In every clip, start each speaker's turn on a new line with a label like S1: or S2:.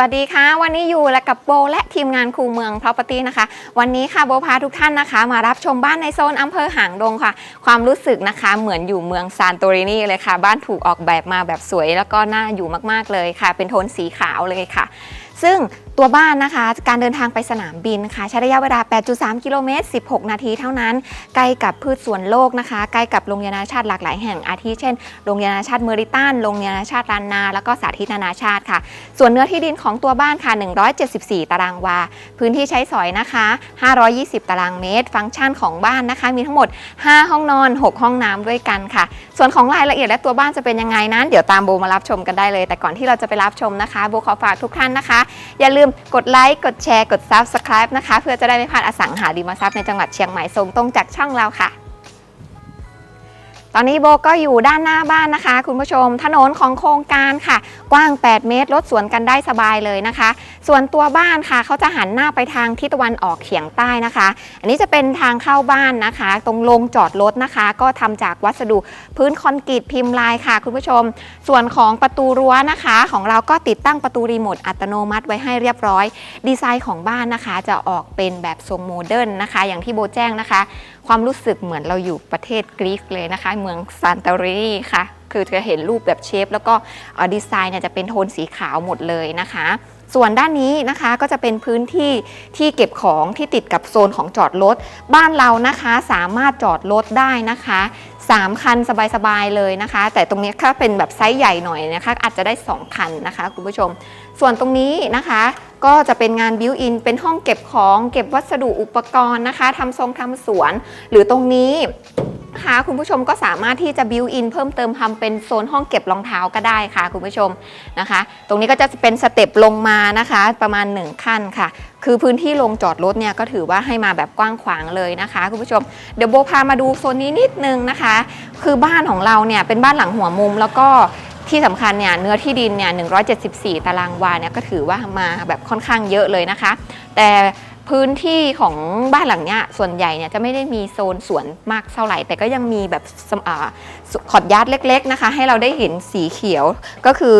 S1: วัสดีค่ะ วันนี้อยู่และกับโบและทีมงานคูเมือง property นะคะ วันนี้ค่ะโบพาทุกท่านนะคะ มารับชมบ้านในโซนอำเภอหางดงค่ะ ความรู้สึกนะคะเหมือนอยู่เมืองซานโตรินีเลยค่ะ บ้านถูกออกแบบมาแบบสวย แล้วก็น่าอยู่มากๆเลยค่ะ เป็นโทนสีขาวเลยค่ะ ซึ่ง ตัวบ้านนะคะ การเดินทางไปสนามบินค่ะ ใช้ระยะเวลา 8.3 กิโลเมตร 16 นาทีเท่านั้น ใกล้กับพืชสวนโลกนะคะ ใกล้กับโรงเรียนนานาชาติหลากหลายแห่ง อาทิเช่น โรงเรียนนานาชาติเมอริตัน โรงเรียนนานาชาติลานนา แล้วก็สาธิตนานาชาติค่ะ ส่วนเนื้อที่ดินของตัวบ้านค่ะ 174 ตารางวา พื้นที่ใช้สอยนะคะ 520 ตารางเมตร ฟังก์ชันของบ้านนะคะ มีทั้งหมด 5 ห้องนอน 6 ห้องน้ำด้วยกันค่ะ ส่วนของรายละเอียดและตัวบ้านจะเป็นยังไงนั้น เดี๋ยวตามโบมารับชมกันได้เลย แต่ก่อนที่เราจะไปรับชมนะคะโบขอฝากทุกท่านนะคะ อย่าลืมกดไลค์กดแชร์กด Subscribe นะคะ เพื่อจะได้ไม่พลาดอสังหาริมทรัพย์ในจังหวัดเชียงใหม่ส่งตรงจากช่องเราค่ะ ตอนนี้โบก็อยู่ด้านหน้าบ้านนะคะ คุณผู้ชมถนนของโครงการค่ะ กว้าง 8 เมตรรถสวนกันได้สบายเลยนะคะ ส่วนตัวบ้านค่ะเขาจะหันหน้าไปทางทิศตะวันออกเฉียงใต้นะคะ อันนี้จะเป็นทางเข้าบ้านนะคะ ตรงลงจอดรถนะคะ ก็ทำจากวัสดุพื้นคอนกรีตพิมพ์ลายค่ะ คุณผู้ชม ส่วนของประตูรั้วนะคะ ของเราก็ติดตั้งประตูรีโมทอัตโนมัติไว้ให้เรียบร้อย ดีไซน์ของบ้านนะคะ จะออกเป็นแบบทรงโมเดิร์นนะคะ อย่างที่โบแจ้งนะคะ ความรู้สึกเหมือนเราอยู่ประเทศกรีซเลยนะคะเมืองซานตารีค่ะ คือจะเห็นรูปแบบเชฟ แล้วก็ดีไซน์เนี่ยจะเป็นโทนสีขาวหมดเลยนะคะ ส่วนด้านนี้นะคะก็จะเป็นพื้นที่ที่เก็บของที่ติดกับโซนของจอดรถ บ้านเรานะคะสามารถจอดรถได้นะคะ3 คันสบายๆเลยนะคะ แต่ตรงนี้ถ้าเป็นแบบไซส์ใหญ่หน่อยนะคะ อาจจะได้ 2 คันนะคะ คุณผู้ชม ส่วนตรงนี้นะคะก็จะเป็นงานบิวอินเป็นห้องเก็บของเก็บวัสดุอุปกรณ์นะคะทำทรงทำสวน หรือตรงนี้นะคะคุณผู้ชมก็สามารถที่จะบิวอินเพิ่มเติมทำเป็นโซนห้องเก็บรองเท้าก็ได้ค่ะคุณผู้ชมนะคะ ตรงนี้ก็จะเป็นสเต็ปลงมานะคะ ประมาณ 1 ขั้นค่ะ คือพื้นที่ลงจอดรถเนี่ยก็ถือว่าให้มาแบบกว้างขวางเลยนะคะคุณผู้ชม เดี๋ยวโบพามาดูโซนนี้นิดนึงนะคะ คือบ้านของเราเนี่ยเป็นบ้านหลังหัวมุมแล้วก็ ที่สำคัญเนี่ยเนื้อที่ดินเนี่ย174 ตารางวาเนี่ยก็ถือว่ามาแบบค่อนข้างเยอะเลยนะคะ แต่พื้นที่ของบ้านหลังเนี้ยส่วนใหญ่เนี่ยจะไม่ได้มีโซนสวนมากเท่าไหร่ แต่ก็ยังมีแบบสมอ่าขอดยาร์ดเล็ก ๆนะคะ ให้เราได้เห็นสีเขียวก็คือ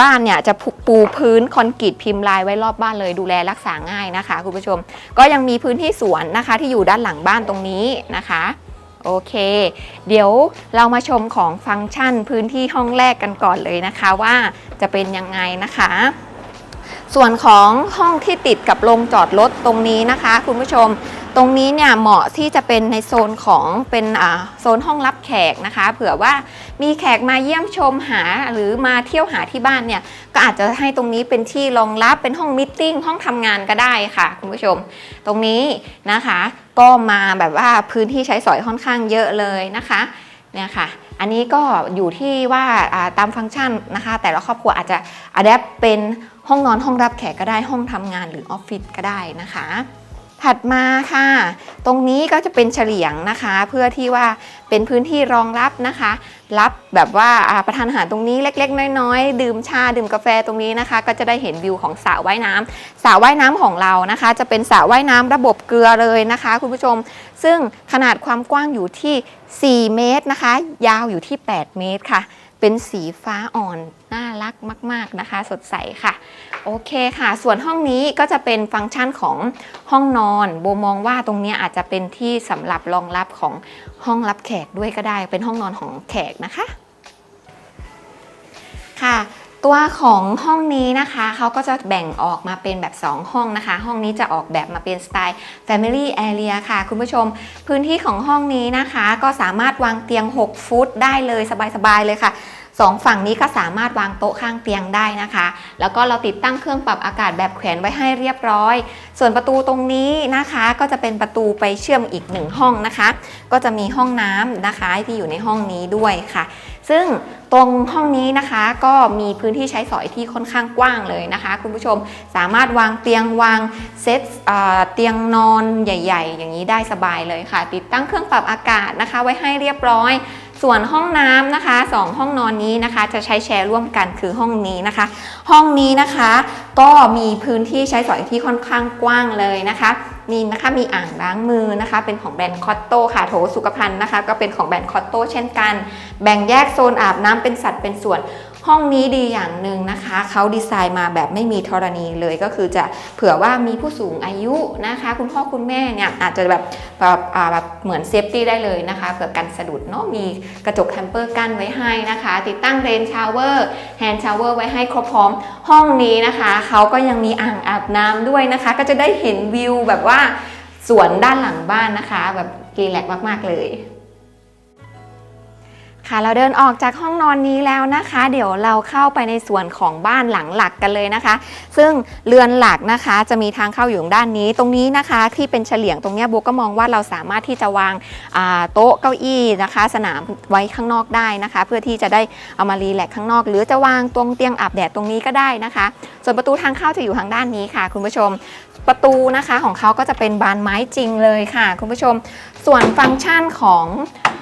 S1: บ้านเนี่ยจะปูพื้นคอนกรีตพิมพ์ลายไว้รอบบ้านเลยดูแลรักษาง่ายนะคะคุณผู้ชม ก็ยังมีพื้นที่สวนนะคะที่อยู่ด้านหลังบ้านตรงนี้นะคะ โอเค เดี๋ยวเรามาชมของฟังก์ชันพื้นที่ห้องแรกกันก่อนเลยนะคะว่าจะเป็นยังไงนะคะ ส่วนของห้องที่ติดกับโรงจอดรถตรงนี้นะคะ คุณผู้ชม ตรงนี้เนี่ยเหมาะที่จะเป็นในโซนของเป็นโซนห้องรับแขกนะคะ เผื่อว่ามีแขกมาเยี่ยมชมหาหรือมาเที่ยวหาที่บ้านเนี่ยก็อาจจะให้ตรงนี้เป็นที่รองรับเป็นห้องมิทติ้งห้องทำงานก็ได้ค่ะคุณผู้ชม ตรงนี้นะคะ ก็มาแบบว่าพื้นที่ใช้สอยค่อนข้างเยอะเลยนะคะเนี่ยค่ะอันนี้ก็อยู่ที่ว่าอ่าตามฟังก์ชันนะคะ แต่ละครอบครัวอาจจะอัดแอปเป็นห้องนอนห้องรับแขกก็ได้ห้องทำงานหรือออฟฟิศก็ได้นะคะ ถัดมาค่ะ ตรงนี้ก็จะเป็นเฉลียงนะคะ เพื่อที่ว่าเป็นพื้นที่รองรับนะคะ รับแบบว่าประทานอาหารตรงนี้เล็ก ๆ น้อยๆดื่มชาดื่มกาแฟตรงนี้นะคะ ก็จะได้เห็นวิวของสระว่ายน้ำสระว่ายน้ำของเรานะคะ จะเป็นสระว่ายน้ำระบบเกลือเลยนะคะ คุณผู้ชม ซึ่งขนาดความกว้างอยู่ที่ 4 เมตรนะคะ ยาวอยู่ที่ 8 เมตรค่ะ เป็นสีฟ้าอ่อน น่ารักมาก ๆนะคะ สดใสค่ะ โอเคค่ะ ส่วนห้องนี้ก็จะเป็นฟังก์ชันของห้องนอน โบมองว่าตรงนี้อาจจะเป็นที่สำหรับรองรับของห้องรับแขกด้วยก็ได้ เป็นห้องนอนของแขกนะคะ ค่ะ ตัวของห้องนี้นะคะเขาก็จะแบ่งออกมาเป็นแบบ 2 ห้องนะคะ ห้องนี้จะออกแบบมาเป็นสไตล์ Family Area ค่ะ คุณผู้ชม พื้นที่ของห้องนี้นะคะ ก็สามารถวางเตียง 6 ฟุตได้เลยสบายๆเลยค่ะ สองฝั่งนี้ก็สามารถวางโต๊ะข้างเตียงได้นะคะ แล้วก็เราติดตั้งเครื่องปรับอากาศแบบแขวนไว้ให้เรียบร้อย ส่วนประตูตรงนี้นะคะก็จะเป็นประตูไปเชื่อมอีกหนึ่งห้องนะคะ ก็จะมีห้องน้ำนะคะที่อยู่ในห้องนี้ด้วยค่ะ ซึ่งตรงห้องนี้นะคะก็มีพื้นที่ใช้สอยที่ค่อนข้างกว้างเลยนะคะ คุณผู้ชมสามารถวางเตียงวางเซตเอ่อเตียงนอนใหญ่ ๆ อย่างนี้ได้สบายเลยค่ะ ติดตั้งเครื่องปรับอากาศนะคะ ไว้ให้เรียบร้อย ส่วนห้องน้ำนะคะสองห้องนอนนี้นะคะ จะใช้แชร์ร่วมกันคือห้องนี้นะคะ ห้องนี้นะคะก็มีพื้นที่ใช้สอยที่ค่อนข้างกว้างเลยนะคะนี่นะคะมีอ่างล้างมือนะคะ เป็นของแบรนด์คอตโต้ค่ะโถสุขภัณฑ์นะคะ ก็เป็นของแบรนด์คอตโต้เช่นกัน แบ่งแยกโซนอาบน้ำเป็นสัดเป็นส่วน ห้องนี้ดีอย่างหนึ่งนะคะเขาดีไซน์มาแบบไม่มีธรณีเลยก็คือจะเผื่อว่ามีผู้สูงอายุนะคะ คุณพ่อคุณแม่เนี่ยอาจจะแบบแบบแบบเหมือนเซฟตี้ได้เลยนะคะเผื่อกันสะดุดเนาะมีกระจกแทมเปอร์กั้นไว้ให้นะคะ ติดตั้งเรนชาวเวอร์แฮนด์ชาวเวอร์ไว้ให้ครบพร้อม ห้องนี้นะคะเขาก็ยังมีอ่างอาบน้ำด้วยนะคะ ก็จะได้เห็นวิวแบบว่าสวนด้านหลังบ้านนะคะ แบบรีแลกมาก ๆ เลย ค่ะเราเดินออกจากห้องนอนนี้แล้วนะคะ เดี๋ยวเราเข้าไปในส่วนของบ้านหลังหลักกันเลยนะคะ ซึ่งเรือนหลักนะคะจะมีทางเข้าอยู่ด้านนี้ ตรงนี้นะคะที่เป็นเฉลียงตรงนี้โบก็มองว่าเราสามารถที่จะวางาโต๊ะเก้าอี้นะคะ สนามไว้ข้างนอกได้นะคะ เพื่อที่จะได้เอามารีแลกข้างนอก หรือจะวางตรงเตียงอาบแดดตรงนี้ก็ได้นะคะ ส่วนประตูทางเข้าจะอยู่ทางด้านนี้ค่ะ คุณผู้ชม ประตูนะคะของเขาก็จะเป็นบานไม้จริงเลยค่ะ คุณผู้ชม ส่วนฟังก์ชันของ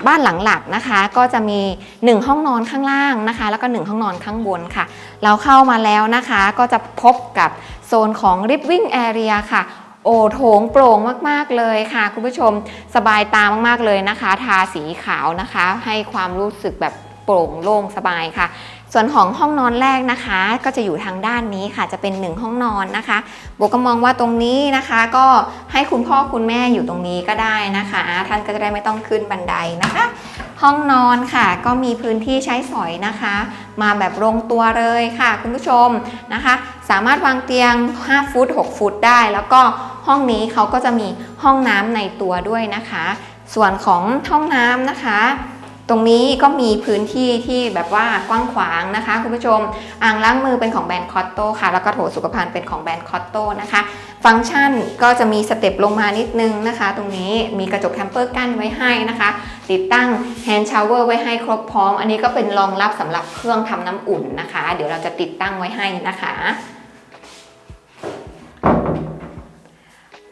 S1: บ้านหลังหลักนะคะ ก็จะมี 1 ห้องนอนข้างล่างนะคะ แล้วก็ 1 ห้องนอนข้างบนค่ะ เราเข้ามาแล้วนะคะ ก็จะพบกับโซนของ living area ค่ะโอโถงโปร่งมาก ๆ เลยค่ะ คุณผู้ชมสบายตามาก ๆ เลยนะคะ ทาสีขาวนะคะ ให้ความรู้สึกแบบโปร่งโล่งสบายค่ะ ส่วนของห้องนอนแรกนะคะ ก็จะอยู่ทางด้านนี้ค่ะจะเป็น 1 ห้องนอนนะคะโบก็มองว่าตรงนี้นะคะ ก็ให้คุณพ่อคุณแม่อยู่ตรงนี้ก็ได้นะคะ ท่านก็จะได้ไม่ต้องขึ้นบันไดนะคะ ห้องนอนค่ะ ก็มีพื้นที่ใช้สอยนะคะ มาแบบลงตัวเลยค่ะ คุณผู้ชมนะคะ สามารถวางเตียง 5 ฟุต 6 ฟุตได้ แล้วก็ห้องนี้เขาก็จะมีห้องน้ำในตัวด้วยนะคะ ส่วนของห้องน้ำนะคะ ตรงนี้ก็มีพื้นที่ที่แบบว่ากว้างขวางนะคะ คุณผู้ชม อ่างล้างมือเป็นของแบรนด์คอตโต้ค่ะ แล้วก็โถสุขภัณฑ์เป็นของแบรนด์คอตโต้นะคะ ฟังก์ชันก็จะมีสเต็ปลงมานิดนึงนะคะ ตรงนี้มีกระจกแทมเปอร์กั้นไว้ให้นะคะ ติดตั้งแฮนด์ชาวเวอร์ไว้ให้ครบพร้อม อันนี้ก็เป็นรองรับสำหรับเครื่องทำน้ำอุ่นนะคะ เดี๋ยวเราจะติดตั้งไว้ให้นะคะ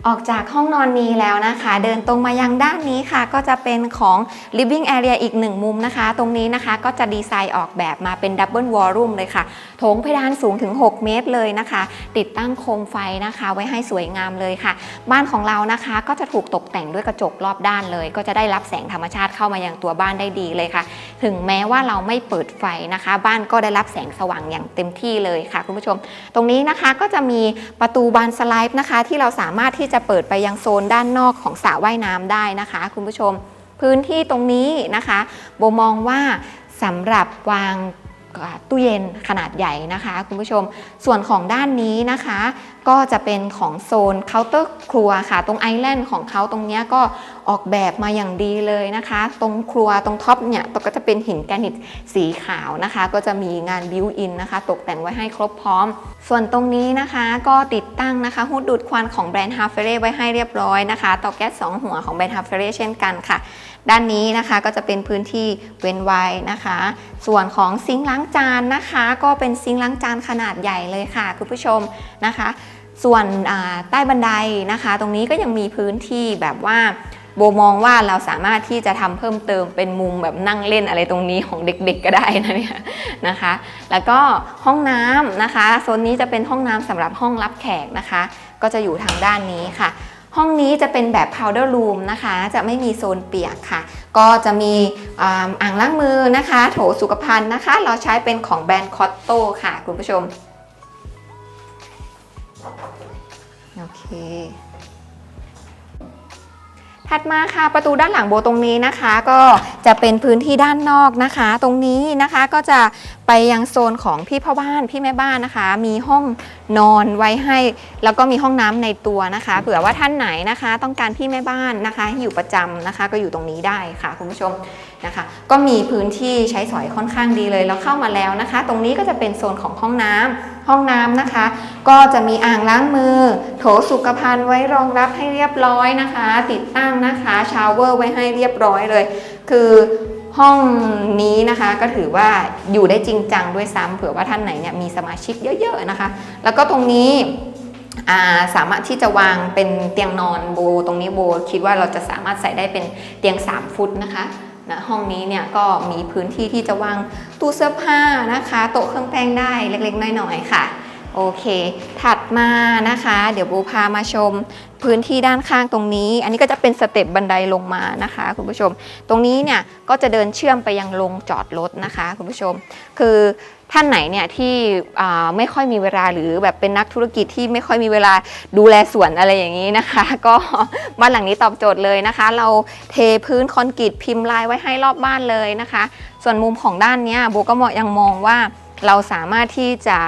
S1: ออกจากห้องนอนนี้แล้วนะคะ เดินตรงมายังด้านนี้ค่ะ ก็จะเป็นของ living area อีกหนึ่งมุมนะคะ ตรงนี้นะคะก็จะดีไซน์ออกแบบมาเป็น double wallroom เลยค่ะ โถงเพดานสูงถึง 6 เมตรเลยนะคะ ติดตั้งโคมไฟนะคะ ไว้ให้สวยงามเลยค่ะ บ้านของเรานะคะก็จะถูกตกแต่งด้วยกระจกรอบด้านเลย ก็จะได้รับแสงธรรมชาติเข้ามายังตัวบ้านได้ดีเลยค่ะ ถึงแม้ว่าเราไม่เปิดไฟนะคะ บ้านก็ได้รับแสงสว่างอย่างเต็มที่เลยค่ะคุณผู้ชม ตรงนี้นะคะก็จะมีประตูบานสไลด์นะคะ ที่เราสามารถที่จะะเปิดไปยังโซนด้านนอกของสระว่ายน้ำได้นะคะ คุณผู้ชม พื้นที่ตรงนี้นะคะโบมองว่าสำหรับวาง ตู้เย็นขนาดใหญ่นะคะ คุณผู้ชมส่วนของด้านนี้นะคะ ก็จะเป็นของโซนเคาน์เตอร์ครัวค่ะ ตรงไอแลนด์ของเขาตรงนี้ก็ออกแบบมาอย่างดีเลยนะคะ ตรงครัวตรงท็อปเนี่ยก็จะเป็นหินแกรนิตสีขาวนะคะ ก็จะมีงานบิวอินนะคะ ตกแต่งไว้ให้ครบพร้อม ส่วนตรงนี้นะคะก็ติดตั้งนะคะฮูดดูดควันของแบรนด์ฮาเฟเร่ไว้ให้เรียบร้อยนะคะเตาแก๊ส2หัวของแบรนด์ฮาเฟเร่เช่นกันค่ะ ด้านนี้นะคะก็จะเป็นพื้นที่เว้นไว้นะคะ ส่วนของซิงค์ล้างจานนะคะ ก็เป็นซิงค์ล้างจานขนาดใหญ่เลยค่ะคุณผู้ชมนะคะ ส่วนใต้บันไดนะคะ ตรงนี้ก็ยังมีพื้นที่แบบว่าโบมองว่าเราสามารถที่จะทำเพิ่มเติมเป็นมุมแบบนั่งเล่นอะไรตรงนี้ของเด็กๆก็ได้นะเนี่ยนะคะ แล้วก็ห้องน้ำนะคะโซนนี้จะเป็นห้องน้ำสำหรับห้องรับแขกนะคะ ก็จะอยู่ทางด้านนี้ค่ะ ห้องนี้จะเป็นแบบ powder room นะคะ จะไม่มีโซนเปียกค่ะ ก็จะมีอ่าอ่างล้างมือนะคะ โถสุขภัณฑ์นะคะ เราใช้เป็นของแบรนด์คอตโต้ค่ะ คุณผู้ชม โอเคถัดมาค่ะประตูด้านหลังโบตรงนี้นะคะ ก็จะเป็นพื้นที่ด้านนอกนะคะ ตรงนี้นะคะก็จะ ไปยังโซนของพี่พ่อบ้านพี่แม่บ้านนะคะ มีห้องนอนไว้ให้ แล้วก็มีห้องน้ำในตัวนะคะเผื่อว่าท่านไหนนะคะ ต้องการพี่แม่บ้านนะคะให้อยู่ประจำนะคะ ก็อยู่ตรงนี้ได้ค่ะคุณผู้ชมนะคะ ก็มีพื้นที่ใช้สอยค่อนข้างดีเลยแล้วเข้ามาแล้วนะคะ ตรงนี้ก็จะเป็นโซนของห้องน้ำห้องน้ำนะคะ ก็จะมีอ่างล้างมือ โถสุขภัณฑ์ไว้รองรับให้เรียบร้อยนะคะ ติดตั้งนะคะชาวเวอร์ไว้ให้เรียบร้อยเลย คือ ห้องนี้นะคะก็ถือว่าอยู่ได้จริงจังด้วยซ้ำเผื่อว่าท่านไหนเนี่ยมีสมาชิกเยอะๆนะคะ แล้วก็ตรงนี้าสามารถที่จะวางเป็นเตียงนอนโบ ตรงนี้โบ คิดว่าเราจะสามารถใส่ได้เป็นเตียง 3 ฟุตนะคะนะห้องนี้เนี่ยก็มีพื้นที่ที่จะวางตู้เสื้อผ้านะคะ โต๊ะเครื่องแป้งได้เล็กๆน้อยๆค่ะ โอเค ถัดมานะคะ เดี๋ยวบูพามาชมพื้นที่ด้านข้างตรงนี้ อันนี้ก็จะเป็นสเต็ปบันไดลงมานะคะ คุณผู้ชม ตรงนี้เนี่ยก็จะเดินเชื่อมไปยังโรงจอดรถนะคะ คุณผู้ชม คือท่านไหนเนี่ยที่ไม่ค่อยมีเวลาหรือแบบเป็นนักธุรกิจที่ไม่ค่อยมีเวลาดูแลสวนอะไรอย่างนี้นะคะ ก็บ้านหลังนี้ตอบโจทย์เลยนะคะ เราเทพื้นคอนกรีตพิมพ์ลายไว้ให้รอบบ้านเลยนะคะ ส่วนมุมของด้านเนี้ยโบก็มอยังมองว่า เราสามารถที่จะ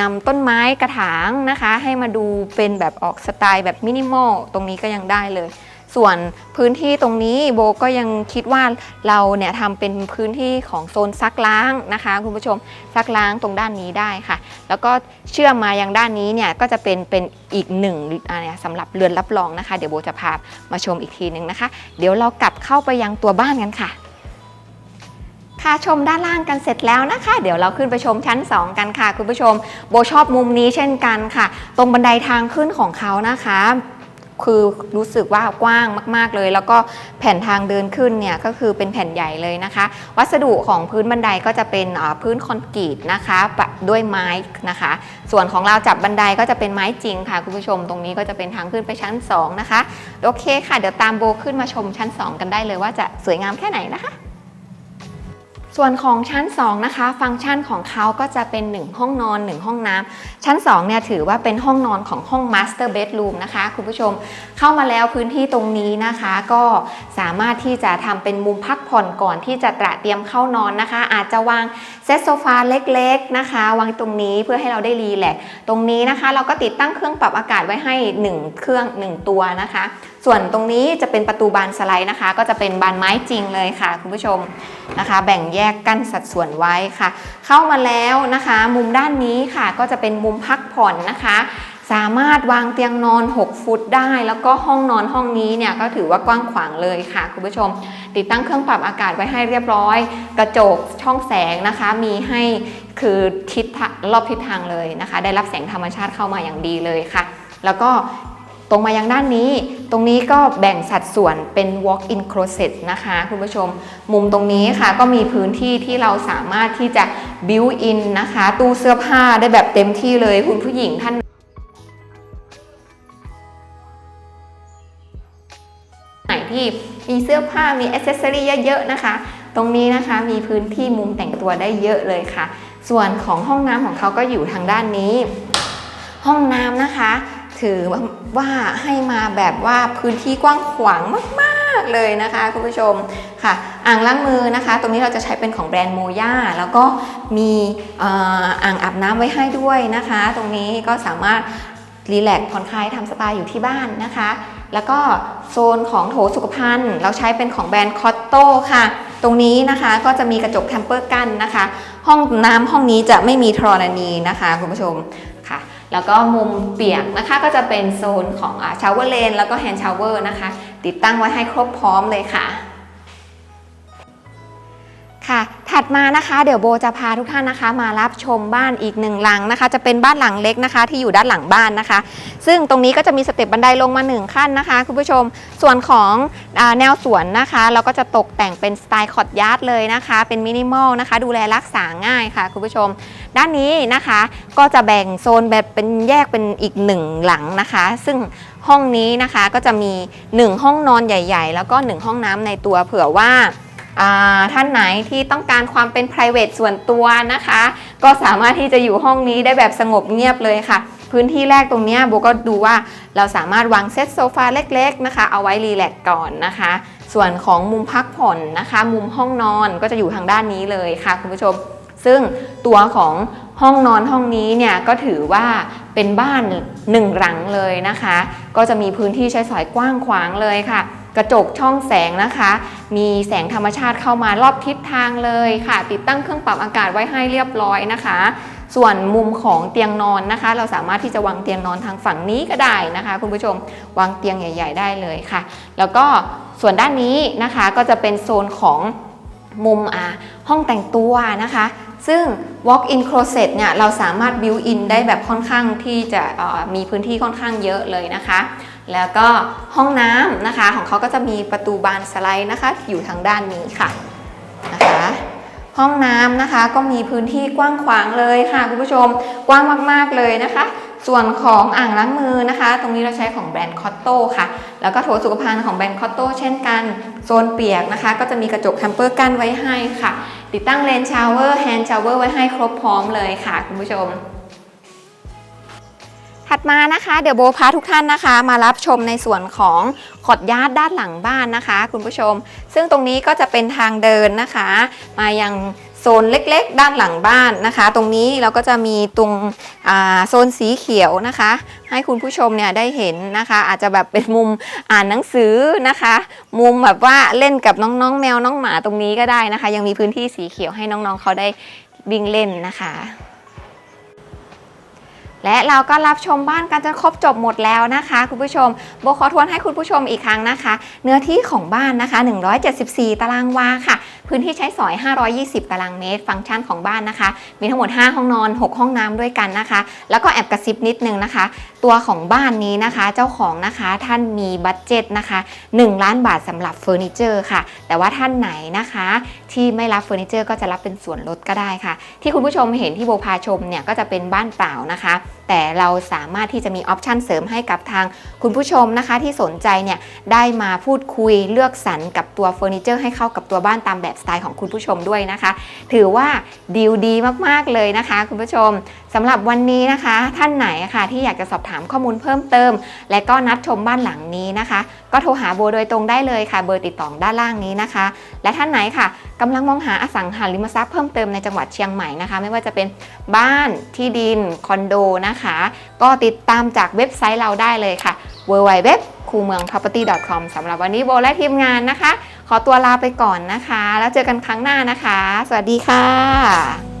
S1: นำต้นไม้กระถางนะคะ ให้มาดูเป็นแบบออกสไตล์แบบมินิมอลตรงนี้ก็ยังได้เลย ส่วนพื้นที่ตรงนี้โบก็ยังคิดว่าเราเนี่ยทำเป็นพื้นที่ของโซนซักล้างนะคะ คุณผู้ชมซักล้างตรงด้านนี้ได้ค่ะ แล้วก็เชื่อมมายังด้านนี้เนี่ยก็จะเป็นเป็นอีกหนึ่งอะไรสำหรับเรือนรับรองนะคะ เดี๋ยวโบจะพามาชมอีกทีหนึ่งนะคะ เดี๋ยวเรากลับเข้าไปยังตัวบ้านกันค่ะ ค่ะชมด้านล่างกันเสร็จแล้วนะคะ เดี๋ยวเราขึ้นไปชมชั้น 2 กันค่ะ คุณผู้ชม โบชอบมุมนี้เช่นกันค่ะ ตรงบันไดทางขึ้นของเขานะคะคือรู้สึกว่ากว้างมากๆเลย แล้วก็แผ่นทางเดินขึ้นเนี่ยก็คือเป็นแผ่นใหญ่เลยนะคะ วัสดุของพื้นบันไดก็จะเป็นอ่าพื้นคอนกรีตนะคะปะด้วยไม้นะคะ ส่วนของเราจับบันไดก็จะเป็นไม้จริงค่ะคุณผู้ชมตรงนี้ก็จะเป็นทางขึ้นไปชั้น 2 นะคะ โอเคค่ะ เดี๋ยวตามโบขึ้นมาชมชั้น 2 กันได้เลยว่าจะสวยงามแค่ไหนนะคะ ส่วนของชั้น 2 นะคะ ฟังก์ชันของเขาก็จะเป็น 1 ห้องนอน 1 ห้องน้ำชั้น2เนี่ยถือว่าเป็นห้องนอนของห้อง Master Bedroom นะคะ คุณผู้ชมเข้ามาแล้วพื้นที่ตรงนี้นะคะ ก็สามารถที่จะทำเป็นมุมพักผ่อนก่อนที่จะตระเตรียมเข้านอนนะคะ อาจจะวางเซตโซฟาเล็กๆนะคะ วางตรงนี้เพื่อให้เราได้รีแลกซ์ตรงนี้นะคะ เราก็ติดตั้งเครื่องปรับอากาศไว้ให้ 1 เครื่อง 1 ตัวนะคะ ส่วนตรงนี้จะเป็นประตูบานสไลด์นะคะ ก็จะเป็นบานไม้จริงเลยค่ะ คุณผู้ชมนะคะ แบ่งแยกกั้นสัดส่วนไว้ค่ะ เข้ามาแล้วนะคะ มุมด้านนี้ค่ะก็จะเป็นมุมพักผ่อนนะคะ สามารถวางเตียงนอน 6 ฟุตได้ แล้วก็ห้องนอนห้องนี้เนี่ยก็ถือว่ากว้างขวางเลยค่ะ คุณผู้ชม ติดตั้งเครื่องปรับอากาศไว้ให้เรียบร้อย กระจกช่องแสงนะคะ มีให้คือทิศรอบทิศทางเลยนะคะ ได้รับแสงธรรมชาติเข้ามาอย่างดีเลยค่ะ แล้วก็ ตรงมายังด้านนี้ ตรงนี้ก็แบ่งสัดส่วนเป็น walk-in closet นะคะคุณผู้ชม มุมตรงนี้ค่ะก็มีพื้นที่ที่เราสามารถที่จะ built in นะคะ ตู้เสื้อผ้าได้แบบเต็มที่เลยคุณผู้หญิงท่านไหนที่มีเสื้อผ้ามีอ c เซสซอรี่เยอะๆนะคะ ตรงนี้นะคะมีพื้นที่มุมแต่งตัวได้เยอะเลยค่ะ ส่วนของห้องน้ำของเขาก็อยู่ทางด้านนี้ ห้องน้ำนะคะ ถือว่าให้มาแบบว่าพื้นที่กว้างขวางมากๆเลยนะคะคุณผู้ชมค่ะ อ่างล้างมือนะคะ ตรงนี้เราจะใช้เป็นของแบรนด์โมย่าแล้วก็มีอ่ออ่างอาบน้ำไว้ให้ด้วยนะคะ ตรงนี้ก็สามารถรีแลกซ์ผ่อนคลายทำสปาอยู่ที่บ้านนะคะ แล้วก็โซนของโถสุขภัณฑ์ เราใช้เป็นของแบรนด์คอตโต้ค่ะ ตรงนี้นะคะก็จะมีกระจกแทมเปอร์กั้นนะคะ ห้องน้ำห้องนี้จะไม่มีธรณีนะคะคุณผู้ชม แล้วก็มุมเปียกนะคะก็จะเป็นโซนของชาวเวอร์เลนแล้วก็แฮนด์ชาวเวอร์นะคะ ติดตั้งไว้ให้ครบพร้อมเลยค่ะค่ะ ถัดมานะคะเดี๋ยวโบจะพาทุกท่านนะคะ มารับชมบ้านอีกหนึ่งหลังนะคะ จะเป็นบ้านหลังเล็กนะคะ ที่อยู่ด้านหลังบ้านนะคะ ซึ่งตรงนี้ก็จะมีสเต็ปบันไดลงมาหนึ่งขั้นนะคะคุณผู้ชมส่วนของอแนวสวนนะคะ เราก็จะตกแต่งเป็นสไตล์คอดยาร์ดเลยนะคะ เป็นมินิมอลนะคะ ดูแลรักษาง่ายค่ะคุณผู้ชม ด้านนี้นะคะก็จะแบ่งโซนแบบเป็นแยกเป็นอีกหนึ่งหลังนะคะ ซึ่งห้องนี้นะคะก็จะมี 1 ห้องนอนใหญ่ ๆ แล้วก็ 1 ห้องน้ำในตัวเผื่อว่า ท่านไหนที่ต้องการความเป็น p r i v a t ส่วนตัวนะคะ ก็สามารถที่จะอยู่ห้องนี้ได้แบบสงบเงียบเลยค่ะ พื้นที่แรกตรงนี้โบก็ดูว่าเราสามารถวางเซตโซฟาเล็กๆนะคะ เอาไว้รีแลกซ์ก่อนนะคะ ส่วนของมุมพักผ่อนนะคะ มุมห้องนอนก็จะอยู่ทางด้านนี้เลยค่ะคุณผู้ชม ซึ่งตัวของห้องนอนห้องนี้เนี่ยก็ถือว่าเป็นบ้านหนึ่งหลังเลยนะคะ ก็จะมีพื้นที่ใช้สอยกว้างขวางเลยค่ะ กระจกช่องแสงนะคะ มีแสงธรรมชาติเข้ามารอบทิศทางเลยค่ะ ติดตั้งเครื่องปรับอากาศไว้ให้เรียบร้อยนะคะ ส่วนมุมของเตียงนอนนะคะ เราสามารถที่จะวางเตียงนอนทางฝั่งนี้ก็ได้นะคะ คุณผู้ชมวางเตียงใหญ่ ๆ ได้เลยค่ะ แล้วก็ส่วนด้านนี้นะคะก็จะเป็นโซนของมุมอ่าห้องแต่งตัวนะคะ ซึ่ง walk-in closet เนี่ยเราสามารถ build in ได้แบบค่อนข้างที่จะมีพื้นที่ค่อนข้างเยอะเลยนะคะ แล้วก็ห้องน้ำนะคะ ของเขาก็จะมีประตูบานสไลด์นะคะ อยู่ทางด้านนี้ค่ะนะคะ ห้องน้ำนะคะก็มีพื้นที่กว้างขวางเลยค่ะคุณผู้ชมกว้างมากๆเลยนะคะ ส่วนของอ่างล้างมือนะคะ ตรงนี้เราใช้ของแบรนด์คอตโต้ค่ะ แล้วก็โถสุขภัณฑ์ของแบรนด์คอตโต้เช่นกันโซนเปียกนะคะ ก็จะมีกระจกแทมเปอร์กั้นไว้ให้ค่ะ ติดตั้งเลนชาวเวอร์แฮนด์ชาวเวอร์ไว้ให้ครบพร้อมเลยค่ะคุณผู้ชม ถัดมานะคะเดี๋ยวโบพาทุกท่านนะคะ มารับชมในส่วนของขอดยาดด้านหลังบ้านนะคะ คุณผู้ชม ซึ่งตรงนี้ก็จะเป็นทางเดินนะคะ มายังโซนเล็กๆ ด้านหลังบ้านนะคะ ตรงนี้เราก็จะมีตรงโซนสีเขียวนะคะ ให้คุณผู้ชมเนี่ยได้เห็นนะคะ อาจจะแบบเป็นมุมอ่านหนังสือนะคะ มุมแบบว่าเล่นกับน้องๆ แมวน้องหมาตรงนี้ก็ได้นะคะ ยังมีพื้นที่สีเขียวให้น้องๆเขาได้วิ่งเล่นนะคะ และเราก็รับชมบ้านกันจนครบจบหมดแล้วนะคะ คุณผู้ชมโบขอทวนให้คุณผู้ชมอีกครั้งนะคะ เนื้อที่ของบ้านนะคะ 174 ตารางวาค่ะ พื้นที่ใช้สอย 520 ตารางเมตร ฟังก์ชันของบ้านนะคะ มีทั้งหมด 5 ห้องนอน 6 ห้องน้ำด้วยกันนะคะ แล้วก็แอบกระซิบนิดนึงนะคะ ตัวของบ้านนี้นะคะ เจ้าของนะคะท่านมีบัตเจ็ตนะคะ1 ล้านบาทสำหรับเฟอร์นิเจอร์ค่ะ แต่ว่าท่านไหนนะคะ ที่ไม่รับเฟอร์นิเจอร์ก็จะรับเป็นส่วนลดก็ได้ค่ะ ที่คุณผู้ชมเห็นที่โบพาชมเนี่ยก็จะเป็นบ้านเปล่านะคะแต่เราสามารถที่จะมีออปชันเสริมให้กับทางคุณผู้ชมนะคะที่สนใจเนี่ยได้มาพูดคุยเลือกสรรกับตัวเฟอร์นิเจอร์ให้เข้ากับตัวบ้านตามแบบสไตล์ของคุณผู้ชมด้วยนะคะ ถือว่าดีลดีมากๆเลยนะคะ คุณผู้ชมสำหรับวันนี้นะคะ ท่านไหนค่ะที่อยากจะสอบถามข้อมูลเพิ่มเติม และก็นัดชมบ้านหลังนี้นะคะ ก็โทรหาโบโดยตรงได้เลยค่ะ เบอร์ติดต่อด้านล่างนี้นะคะ และท่านไหนค่ะกำลังมองหาอสังหาริมทรัพย์เพิ่มเติมในจังหวัดเชียงใหม่นะคะ ไม่ว่าจะเป็นบ้านที่ดินคอนโดนะคะ ก็ติดตามจากเว็บไซต์เราได้เลยค่ะ w w w คูเมือง property com สำหรับวันนี้โบและทีมงานนะคะ ขอตัวลาไปก่อนนะคะ แล้วเจอกันครั้งหน้านะคะ สวัสดีค่ะ